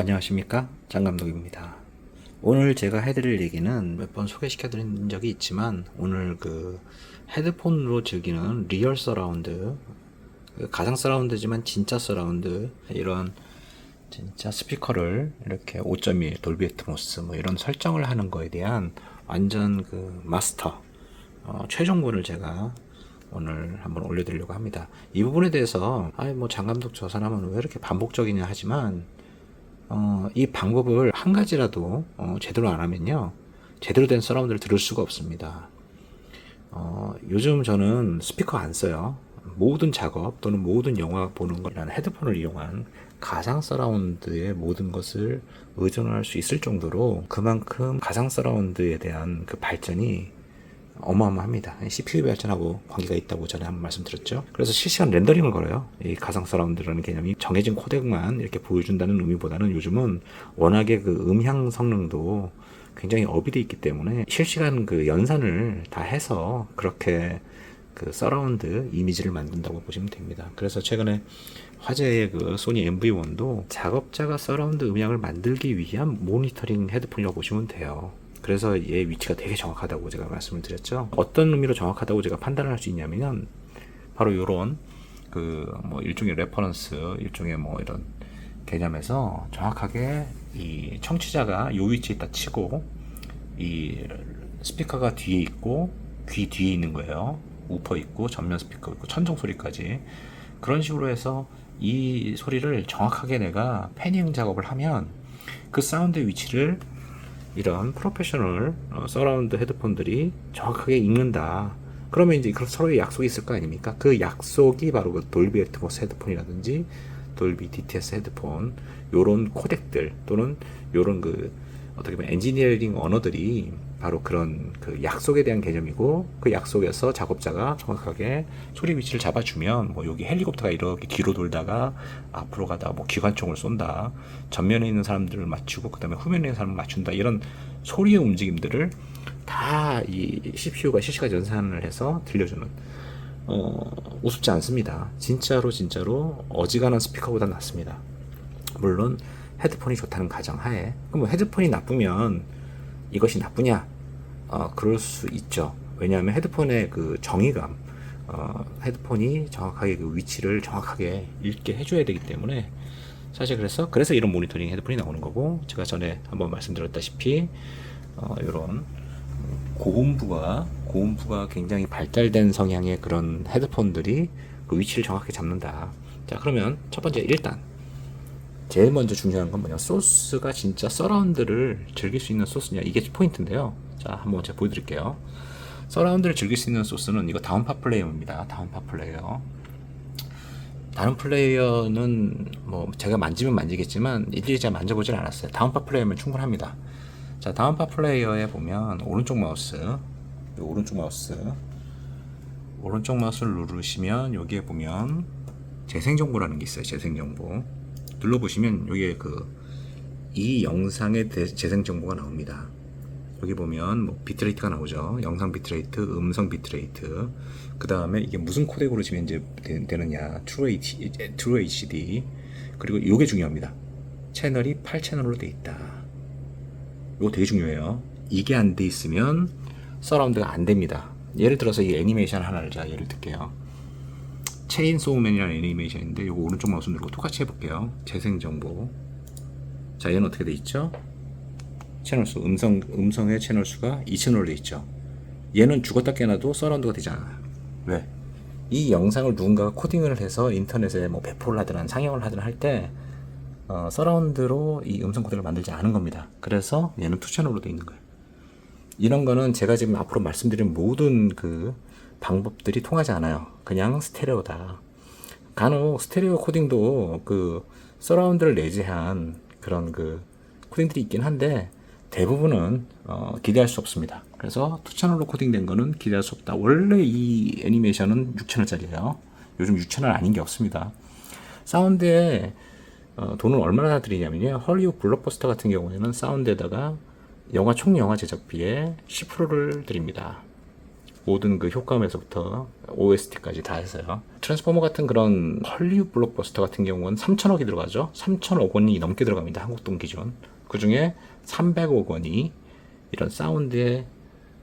안녕하십니까 장감독입니다 오늘 제가 해드릴 얘기는 몇 번 소개시켜 드린 적이 있지만 오늘 그 헤드폰으로 즐기는 리얼 서라운드 그 가상 서라운드지만 진짜 서라운드 이런 진짜 스피커를 이렇게 5.1 돌비 애트모스 뭐 이런 설정을 하는 거에 대한 완전 그 마스터 어, 최종본을 제가 오늘 한번 올려드리려고 합니다. 이 부분에 대해서 아이 뭐 장감독 저 사람은 왜 이렇게 반복적이냐 하지만 어, 이 방법을 한 가지라도 어, 제대로 안 하면요 제대로 된 서라운드를 들을 수가 없습니다. 어, 요즘 저는 스피커 안 써요. 모든 작업 또는 모든 영화 보는 거라는 헤드폰을 이용한 가상 서라운드의 모든 것을 의존할 수 있을 정도로 그만큼 가상 서라운드에 대한 그 발전이 어마어마합니다. CPU 발전하고 관계가 있다고 전에 한번 말씀드렸죠. 그래서 실시간 렌더링을 걸어요. 이 가상 서라운드라는 개념이 정해진 코덱만 이렇게 보여준다는 의미보다는 요즘은 워낙에 그 음향 성능도 굉장히 업이 돼 있기 때문에 실시간 그 연산을 다 해서 그렇게 그 서라운드 이미지를 만든다고 보시면 됩니다. 그래서 최근에 화제의 그 소니 MV1도 작업자가 서라운드 음향을 만들기 위한 모니터링 헤드폰이라고 보시면 돼요. 그래서 얘 위치가 되게 정확하다고 제가 말씀을 드렸죠. 어떤 의미로 정확하다고 제가 판단을 할 수 있냐면 바로 요런 그 뭐 일종의 레퍼런스, 일종의 뭐 이런 개념에서 정확하게 이 청취자가 요 위치에 있다 치고 이 스피커가 뒤에 있고 귀 뒤에 있는 거예요. 우퍼 있고 전면 스피커 있고 천정 소리까지 그런 식으로 해서 이 소리를 정확하게 내가 패닝 작업을 하면 그 사운드 위치를 이런 프로페셔널 어, 서라운드 헤드폰들이 정확하게 읽는다. 그러면 이제 그 서로의 약속이 있을 거 아닙니까? 그 약속이 바로 그 돌비 애트모스 헤드폰이라든지 돌비 DTS 헤드폰 요런 코덱들 또는 요런 그 어떻게 보면 엔지니어링 언어들이 바로 그런 그 약속에 대한 개념이고 그 약속에서 작업자가 정확하게 소리 위치를 잡아주면 뭐 여기 헬리콥터가 이렇게 뒤로 돌다가 앞으로 가다 뭐 기관총을 쏜다 전면에 있는 사람들을 맞추고 그다음에 후면에 있는 사람을 맞춘다 이런 소리의 움직임들을 다 이 CPU가 실시간 연산을 해서 들려주는 어, 우습지 않습니다. 진짜로 진짜로 어지간한 스피커보다 낫습니다. 물론 헤드폰이 좋다는 가정하에 그럼 뭐 헤드폰이 나쁘면 이것이 나쁘냐? 어, 그럴 수 있죠. 왜냐하면 헤드폰의 그 정의감, 어, 헤드폰이 정확하게 그 위치를 정확하게 읽게 해줘야 되기 때문에 사실 그래서 그래서 이런 모니터링 헤드폰이 나오는 거고 제가 전에 한번 말씀드렸다시피 어, 이런 고음부가 고음부가 굉장히 발달된 성향의 그런 헤드폰들이 그 위치를 정확히 잡는다. 자 그러면 첫 번째 일단 제일 먼저 중요한 건 뭐냐? 소스가 진짜 서라운드를 즐길 수 있는 소스냐? 이게 포인트인데요. 자 한번 제가 보여드릴게요. 서라운드를 즐길 수 있는 소스는 이거 다운파 플레이어입니다. 다운파 플레이어. 다른 플레이어는 뭐 제가 만지면 만지겠지만 일일이 제가 만져보진 않았어요. 다운파 플레이어면 충분합니다. 자 다운파 플레이어에 보면 오른쪽 마우스 이 오른쪽 마우스. 오른쪽 마우스를 누르시면 여기에 보면 재생정보라는 게 있어요 재생정보 눌러보시면 여기에 그 이 영상의 대- 재생 정보가 나옵니다. 여기 보면 뭐 비트레이트가 나오죠. 영상 비트레이트, 음성 비트레이트. 그 다음에 이게 무슨 코덱으로 지금 이제 되- 되느냐. True, HD, True HD. 그리고 이게 중요합니다. 채널이 8채널로 돼 있다. 이거 되게 중요해요. 이게 안 돼 있으면 서라운드가 안 됩니다. 예를 들어서 이 애니메이션 하나를 제가 예를 들게요. 체인 소우맨이라는 애니메이션인데 이거 오른쪽 마우스 누르고 똑같이 해볼게요. 재생 정보. 자, 얘는 어떻게 돼 있죠? 채널 수, 음성 음성의 채널 수가 2 채널로 돼 있죠. 얘는 죽었다 깨나도 서라운드가 않아요. 왜? 이 영상을 누군가가 코딩을 해서 인터넷에 뭐 배포를 하든 상영을 하든 할때 어, 서라운드로 이 음성 코드를 만들지 않은 겁니다. 그래서 얘는 투 채널로 돼 있는 거예요. 이런 거는 제가 지금 앞으로 말씀드린 모든 그 방법들이 통하지 않아요. 그냥 스테레오다. 간혹 스테레오 코딩도 그 서라운드를 내재한 그런 그 코딩들이 있긴 한데 대부분은 어, 기대할 수 없습니다. 그래서 투 채널로 코딩된 거는 기대할 수 없다. 원래 이 애니메이션은 6채널짜리예요. 요즘 6채널 아닌 게 없습니다. 사운드에 어, 돈을 얼마나 들이냐면요. 헐리우드 블록버스터 같은 경우에는 사운드에다가 영화 총 영화 제작비의 10%를 드립니다. 모든 그 효과음에서부터 OST까지 다 해서요. 트랜스포머 같은 그런 헐리우드 블록버스터 같은 경우는 3천억이 들어가죠. 3천억 원이 넘게 들어갑니다. 한국 돈 기준. 그 중에 300억 원이 이런 사운드에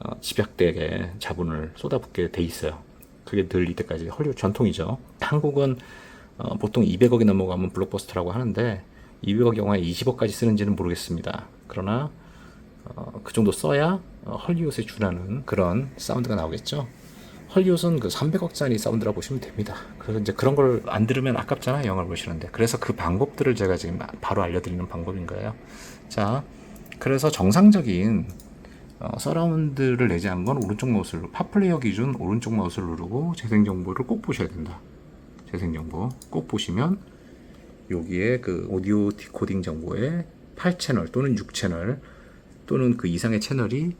어, 집약되게 자본을 쏟아붓게 돼 있어요. 그게 늘 이때까지 헐리우드 전통이죠. 한국은 어, 보통 200억이 넘어가면 블록버스터라고 하는데 200억 영화에 20억까지 쓰는지는 모르겠습니다. 그러나 어, 그 정도 써야 어, 헐리우드에 준하는 그런 사운드가 나오겠죠. 헐리우드는 그 300억짜리 사운드라 보시면 됩니다. 그래서 이제 그런 걸 안 들으면 아깝잖아요. 영화를 보시는데. 그래서 그 방법들을 제가 지금 바로 알려드리는 방법인 거예요. 자, 그래서 정상적인 어, 서라운드를 내지한 건 오른쪽 마우스를 팝플레이어 기준 오른쪽 마우스를 누르고 재생 정보를 꼭 보셔야 된다. 재생 정보 꼭 보시면 여기에 그 오디오 디코딩 정보에 8채널 또는 6채널 또는 그 이상의 채널이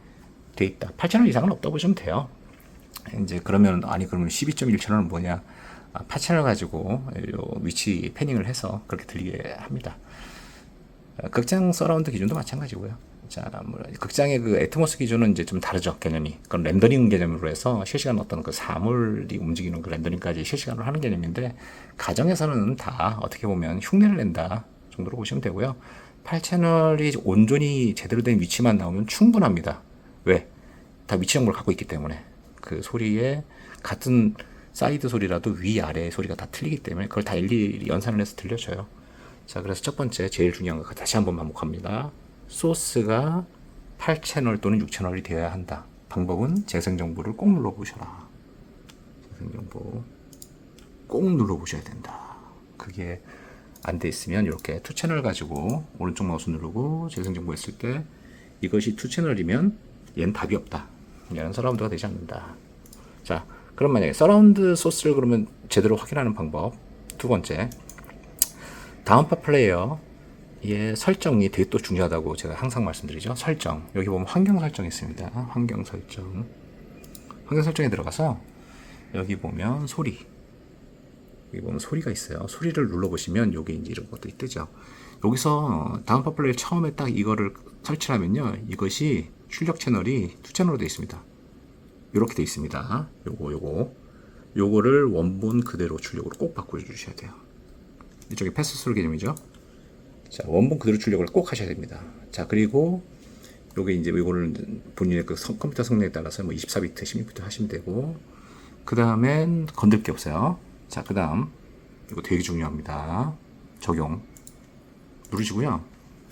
돼 있다. 8채널 이상은 없다고 보시면 돼요. 이제 그러면 아니 그러면 12.1 채널은 뭐냐? 아, 8채널 가지고 요 위치 패닝을 해서 그렇게 들리게 합니다. 어, 극장 서라운드 기준도 마찬가지고요. 자, 뭐 극장의 그 애트모스 기준은 이제 좀 다르죠 개념이. 그건 렌더링 개념으로 해서 실시간 어떤 그 사물이 움직이는 그 렌더링까지 실시간으로 하는 개념인데 가정에서는 다 어떻게 보면 흉내를 낸다 정도로 보시면 되고요. 8채널이 온전히 제대로 된 위치만 나오면 충분합니다. 왜? 다 위치 정보를 갖고 있기 때문에 그 소리에 같은 사이드 소리라도 위 아래 소리가 다 틀리기 때문에 그걸 다 일일이 연산을 해서 들려줘요. 자, 그래서 첫 번째 제일 중요한 거 다시 한번 반복합니다. 소스가 8채널 또는 6채널이 되어야 한다. 방법은 재생 정보를 꼭 눌러 보셔라. 재생 정보 꼭 눌러 보셔야 된다. 그게 안 돼 있으면 이렇게 투 채널 가지고 오른쪽 마우스 누르고 재생 정보 했을 때 이것이 투 채널이면 얘는 답이 없다. 얘는 서라운드가 되지 않는다. 자, 그럼 만약에 서라운드 소스를 그러면 제대로 확인하는 방법 두 번째 다운파 플레이어 의 설정이 되게 또 중요하다고 제가 항상 말씀드리죠. 설정 여기 보면 환경 설정 있습니다. 환경 설정 환경 설정에 들어가서 여기 보면 소리 여기 보면 소리가 있어요. 소리를 눌러보시면 여기 이제 이런 것들이 뜨죠. 여기서 다운파 플레이어 처음에 딱 이거를 설치하면요. 이것이 출력 채널이 투 채널로 되어 있습니다. 이렇게 되어 있습니다. 요거 요거 요거를 원본 그대로 출력으로 꼭 바꿔주셔야 돼요. 이쪽에 패스스루 개념이죠. 자, 원본 그대로 출력을 꼭 하셔야 됩니다. 자, 그리고 요게 이제 이거를 본인의 그 성- 컴퓨터 성능에 따라서 뭐 24비트, 16비트 하시면 되고, 그 다음엔 건들 게 없어요. 자, 그 다음, 이거 되게 중요합니다. 적용. 누르시고요.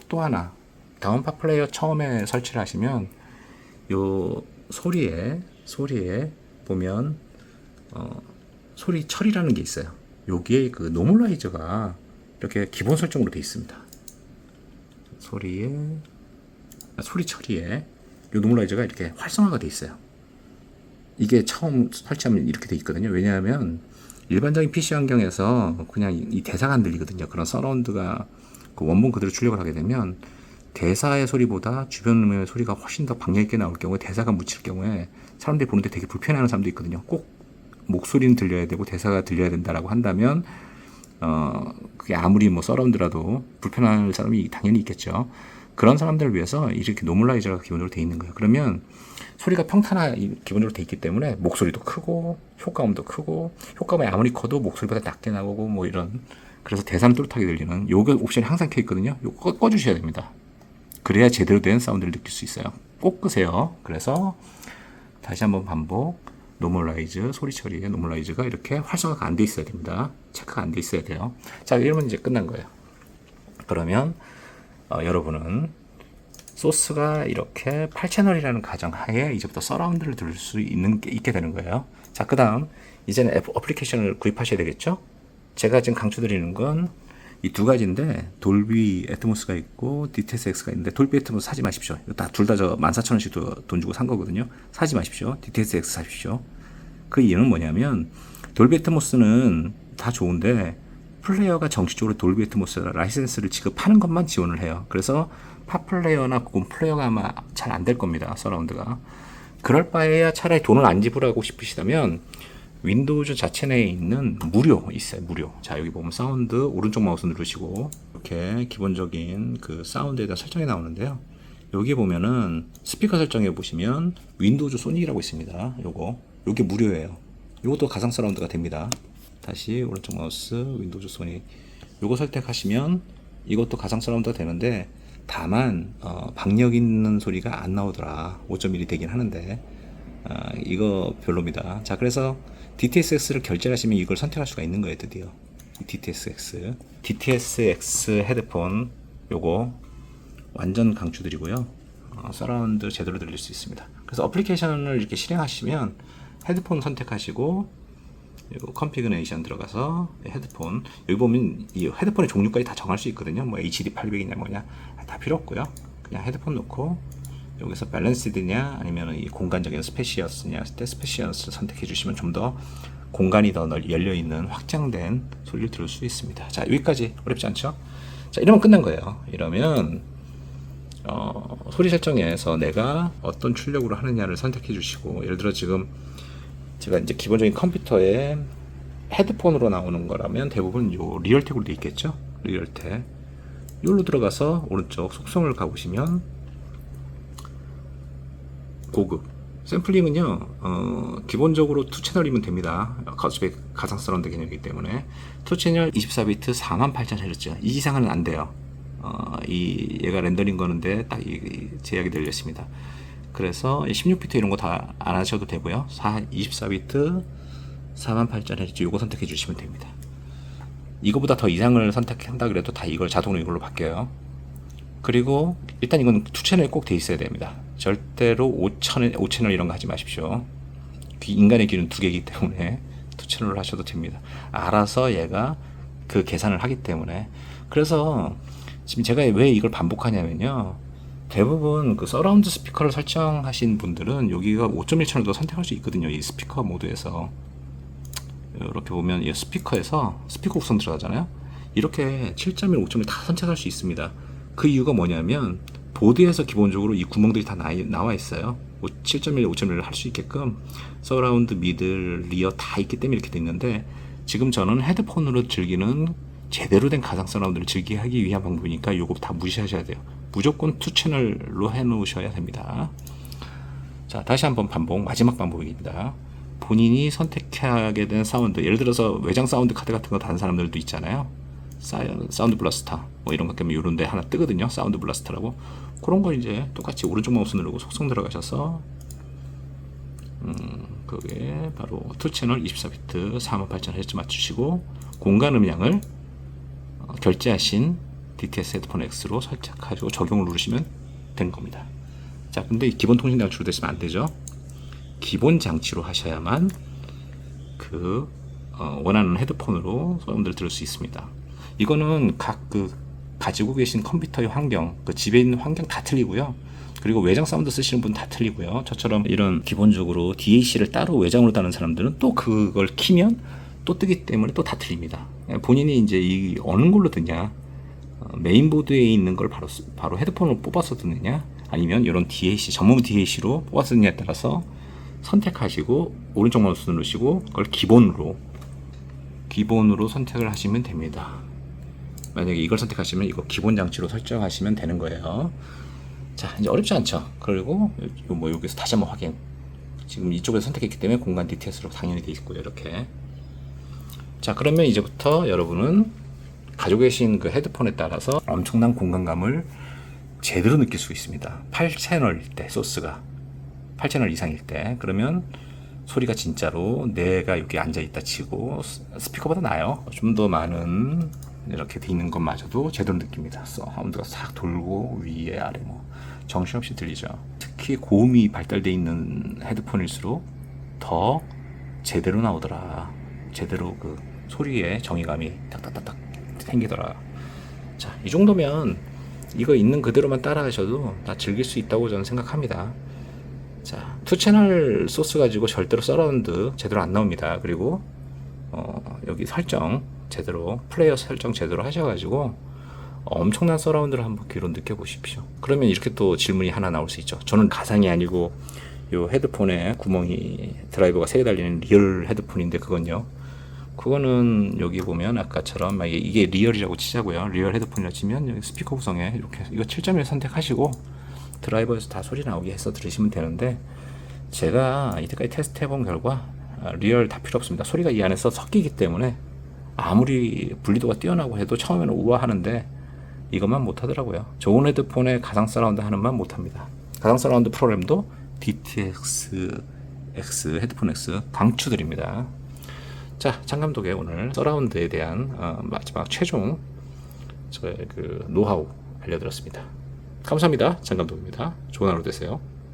또 하나, 다운파 플레이어 처음에 설치를 하시면, 요 소리에, 소리에 보면, 어, 소리 처리라는 게 있어요. 여기에 그 노멀라이저가 이렇게 기본 설정으로 되어 있습니다. 소리에 아, 소리 처리에 이 노멀라이저가 이렇게 활성화가 되어 있어요. 이게 처음 설치하면 이렇게 돼 있거든요. 왜냐하면 일반적인 PC 환경에서 그냥 이- 이 대사가 안 들리거든요. 그런 서라운드가 그 원본 그대로 출력을 하게 되면 대사의 소리보다 주변 음의 소리가 훨씬 더 박력 있게 나올 경우에 대사가 묻힐 경우에 사람들이 보는데 되게 불편해하는 사람도 있거든요. 꼭 목소리는 들려야 되고 대사가 들려야 된다라고 한다면 어 그게 아무리 뭐 서라운드라도 불편할 사람이 당연히 있겠죠. 그런 사람들을 위해서 이렇게 노멀라이저가 기본으로 돼 있는 거예요. 그러면 소리가 평탄화 기본으로 돼 있기 때문에 목소리도 크고 효과음도 크고 효과음이 아무리 커도 목소리보다 낮게 나오고 뭐 이런 그래서 대사는 뚜렷하게 들리는 요거 옵션이 항상 켜 있거든요. 요거 꺼- 꺼주셔야 됩니다. 그래야 제대로 된 사운드를 느낄 수 있어요. 꼭 끄세요. 그래서 다시 한번 반복. 노멀라이즈 소리 처리에 노멀라이즈가 이렇게 활성화가 안 돼 있어야 됩니다. 체크가 안 돼 있어야 돼요. 자, 이러면 이제 끝난 거예요. 그러면 어, 여러분은 소스가 이렇게 8채널이라는 가정하에 이제부터 서라운드를 들을 수 있는 게 있게 되는 거예요. 자, 그다음 이제는 앱 어플리케이션을 구입하셔야 되겠죠? 제가 지금 강조드리는 건 이 두 가지인데 돌비 애트모스가 있고 DTSX가 있는데 돌비 애트모스 사지 마십시오. 둘다 저 14,000원씩 돈 주고 산 거거든요. 사지 마십시오. DTSX 사십시오. 그 이유는 뭐냐면 돌비 애트모스는 다 좋은데 플레이어가 정식적으로 돌비 애트모스 라이센스를 지급하는 것만 지원을 해요. 그래서 팝 플레이어나 곰 플레이어가 아마 잘 안 될 겁니다. 서라운드가. 그럴 바에야 차라리 돈을 안 지불하고 싶으시다면 윈도우즈 자체 내에 있는 무료 있어요. 무료. 자, 여기 보면 사운드 오른쪽 마우스 누르시고 이렇게 기본적인 그 사운드에 대한 설정이 나오는데요. 여기 보면은 스피커 설정해 보시면 윈도우즈 소닉이라고 있습니다. 요거 이게 무료예요. 이것도 가상 사라운드가 됩니다. 다시 오른쪽 마우스 윈도우즈 소니 요거 선택하시면 이것도 가상 사라운드가 되는데 다만 어, 박력 있는 소리가 안 나오더라. 5.1이 되긴 하는데. 아, 이거 별로입니다. 자 그래서 DTSX를 결제하시면 이걸 선택할 수가 있는 거예요 드디어. DTSX DTSX 헤드폰 요거 완전 강추드리고요. 어, 서라운드 제대로 들릴 수 있습니다. 그래서 어플리케이션을 이렇게 실행하시면 헤드폰 선택하시고 그리고 컨피그레이션 들어가서 헤드폰 여기 보면 이 헤드폰의 종류까지 다 정할 수 있거든요. 뭐 HD 800이냐 뭐냐 다 필요 없고요. 그냥 헤드폰 놓고 여기서 밸런스드냐 아니면 이 공간적인 스페시어스냐 했을 때 스페시어스를 선택해 주시면 좀 더 공간이 더 널- 열려 있는 확장된 소리를 들을 수 있습니다. 자 여기까지 어렵지 않죠? 자 이러면 끝난 거예요. 이러면 어, 소리 설정에서 내가 어떤 출력으로 하느냐를 선택해 주시고 예를 들어 지금 제가 이제 기본적인 컴퓨터에 헤드폰으로 나오는 거라면 대부분 요 리얼텍으로 돼 있겠죠? 리얼텍. 여기로 들어가서 오른쪽 속성을 가보시면 고급. 샘플링은요 어, 기본적으로 투 채널이면 됩니다. 가수백 가상 사운드 개념이기 때문에. 투 채널 24비트 48,000Hz 이 이상은 안 돼요. 어, 이 얘가 렌더링 거는데 딱 이, 이 제약이 들려 있습니다 그래서 16비트 이런 거 다 안 하셔도 되고요 4, 24비트 48,000Hz 요거 선택해 주시면 됩니다 이거보다 더 이상을 선택한다 그래도 다 이걸 자동으로 이걸로 바뀌어요 그리고 일단 이건 투 채널이 꼭돼 있어야 됩니다. 절대로 5채널, 5채널 이런 거 하지 마십시오. 귀- 인간의 귀는 두 개이기 때문에 투 채널로 하셔도 됩니다. 알아서 얘가 그 계산을 하기 때문에 그래서 지금 제가 왜 이걸 반복하냐면요. 대부분 그 서라운드 스피커를 설정하신 분들은 여기가 5.1 채널도 선택할 수 있거든요. 이 스피커 모드에서 이렇게 보면 이 스피커에서 스피커 구성 들어가잖아요. 이렇게 7.1, 5.1 다 선택할 수 있습니다. 그 이유가 뭐냐면 보드에서 기본적으로 이 구멍들이 다 나, 나와 있어요. 7.1, 5.1을 할 수 있게끔 서라운드, 미들, 리어 다 있기 때문에 이렇게 돼 있는데 지금 저는 헤드폰으로 즐기는 제대로 된 가상 서라운드를 즐기게 하기 위한 방법이니까 이거 다 무시하셔야 돼요. 무조건 투 채널로 해 놓으셔야 됩니다. 자, 다시 한번 반복. 마지막 반복입니다. 본인이 선택하게 된 사운드. 예를 들어서 외장 사운드 카드 같은 거 다른 사람들도 있잖아요. 사운드 블라스터. 뭐 이런 것 때문에 이런 데 하나 뜨거든요. 사운드 블라스터라고. 그런 거 이제 똑같이 오른쪽 마우스 누르고 속성 들어가셔서 음, 그게 바로 투 채널 24비트 48000Hz 맞추시고 공간 음량을 어, 결제하신 DTS 헤드폰 X로 설정하시고 적용을 누르시면 된 겁니다. 자, 근데 이 기본 통신 장치로 되시면 안 되죠. 기본 장치로 하셔야만 그 어, 원하는 헤드폰으로 사운드를 들을 수 있습니다. 이거는 각 그 가지고 계신 컴퓨터의 환경, 그 집에 있는 환경 다 틀리고요. 그리고 외장 사운드 쓰시는 분 다 틀리고요. 저처럼 이런 기본적으로 DAC를 따로 외장으로 따는 사람들은 또 그걸 키면 또 뜨기 때문에 또 다 틀립니다. 본인이 이제 이 어느 걸로 듣냐, 어, 메인보드에 있는 걸 바로 쓰- 바로 헤드폰으로 뽑아서 듣느냐, 아니면 이런 DAC 전문 DAC로 뽑아서 듣느냐에 따라서 선택하시고 오른쪽 마우스 누르시고 그걸 기본으로 기본으로 선택을 하시면 됩니다. 만약에 이걸 선택하시면 이거 기본 장치로 설정하시면 되는 거예요. 자, 이제 어렵지 않죠? 그리고 요- 뭐 여기서 다시 한번 확인. 지금 이쪽에서 선택했기 때문에 공간 DTS로 당연히 돼 있고요. 이렇게. 자, 그러면 이제부터 여러분은 가지고 계신 그 헤드폰에 따라서 엄청난 공간감을 제대로 느낄 수 있습니다. 8채널일 때 소스가 8채널 이상일 때 그러면 소리가 진짜로 내가 여기 앉아 있다 치고 스- 스피커보다 나요. 좀 더 많은 이렇게 돼 있는 것마저도 제대로 느낍니다. 사운드가 싹 돌고 위에 아래 뭐 정신없이 들리죠. 특히 고음이 발달돼 있는 헤드폰일수록 더 제대로 나오더라. 제대로 그 소리의 정의감이 딱딱딱딱 생기더라. 자, 이 정도면 이거 있는 그대로만 따라하셔도 다 즐길 수 있다고 저는 생각합니다. 자, 투 채널 소스 가지고 절대로 서라운드 제대로 안 나옵니다. 그리고 어, 여기 설정 제대로 플레이어 설정 제대로 하셔가지고 엄청난 서라운드를 한번 귀로 느껴보십시오. 그러면 이렇게 또 질문이 하나 나올 수 있죠. 저는 가상이 아니고 요 헤드폰에 구멍이 드라이버가 세 개 달리는 리얼 헤드폰인데 그건요. 그거는 여기 보면 아까처럼 막 이게- 리얼이라고 치자고요. 리얼 헤드폰이라 치면 스피커 구성에 이렇게 이거 7.1 선택하시고 드라이버에서 다 소리 나오게 해서 들으시면 되는데 제가 이때까지 테스트 해본 결과 아, 리얼 다 필요 없습니다. 소리가 이 안에서 섞이기 때문에 아무리 분리도가 뛰어나고 해도 처음에는 우아하는데 이것만 못하더라고요. 좋은 헤드폰에 가상 사라운드 하는만 못합니다. 가상 사라운드 프로그램도 DTX X 헤드폰 X 강추드립니다. 자, 장 감독의 오늘 서라운드에 대한 어, 마지막 최종 저의 그 노하우 알려드렸습니다. 감사합니다. 장 감독입니다. 좋은 하루 되세요.